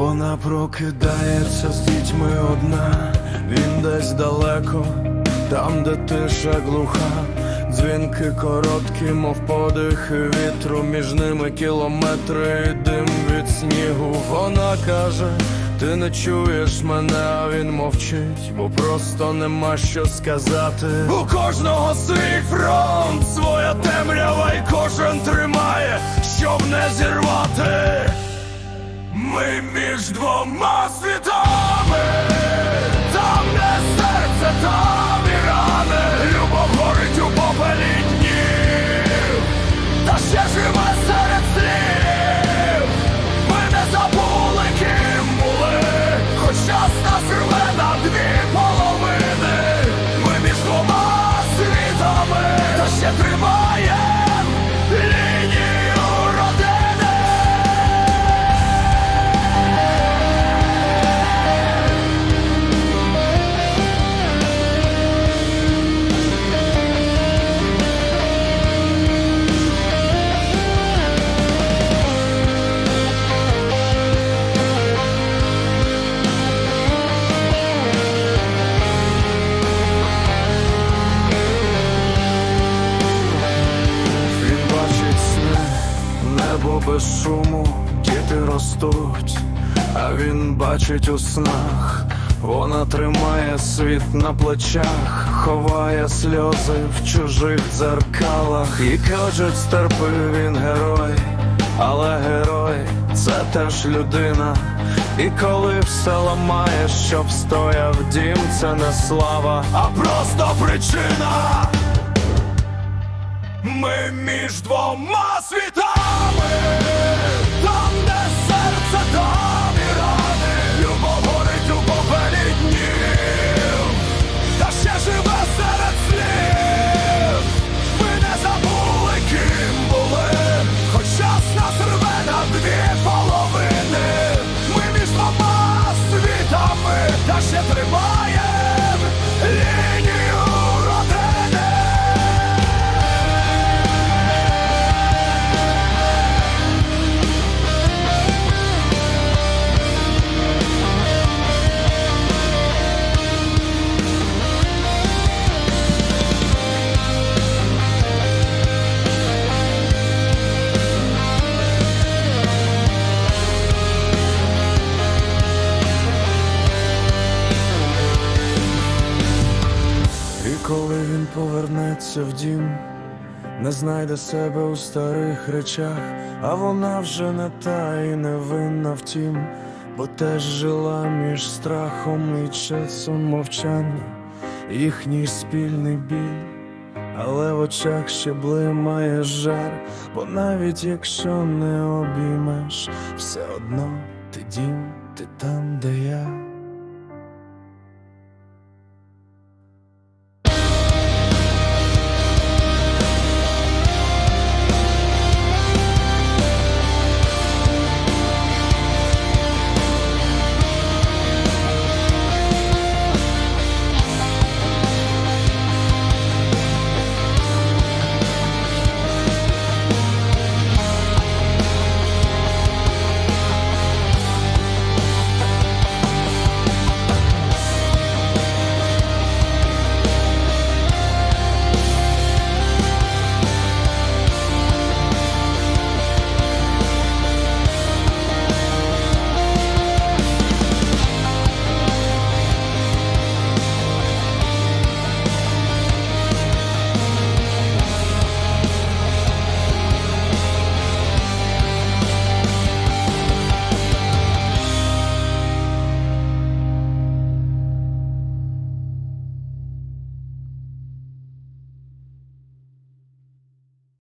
Вона прокидається з дітьми одна, він десь далеко, там, де тиша глуха, дзвінки короткі, мов подихи вітру, між ними кілометри і дим від снігу. Вона каже, ти не чуєш мене, а він мовчить, бо просто нема що сказати. У кожного свій фронт, своя темрява, і кожен тримає, щоб не зірвати. Між двома світами, без шуму, діти ростуть, а він бачить у снах, вона тримає світ на плечах, ховає сльози в чужих дзеркалах. І кажуть, стерпи він герой, але герой це теж людина. І коли все ламає, щоб стояв дім, це не слава, а просто причина. Ми між двома світами, там, де серце, там повернеться в дім, не знайде себе у старих речах, а вона вже не та і не винна втім, бо теж жила між страхом і часом мовчання, їхній спільний біль, але в очах ще блимає жар, бо навіть якщо не обіймеш, все одно ти дім, ти там, де я.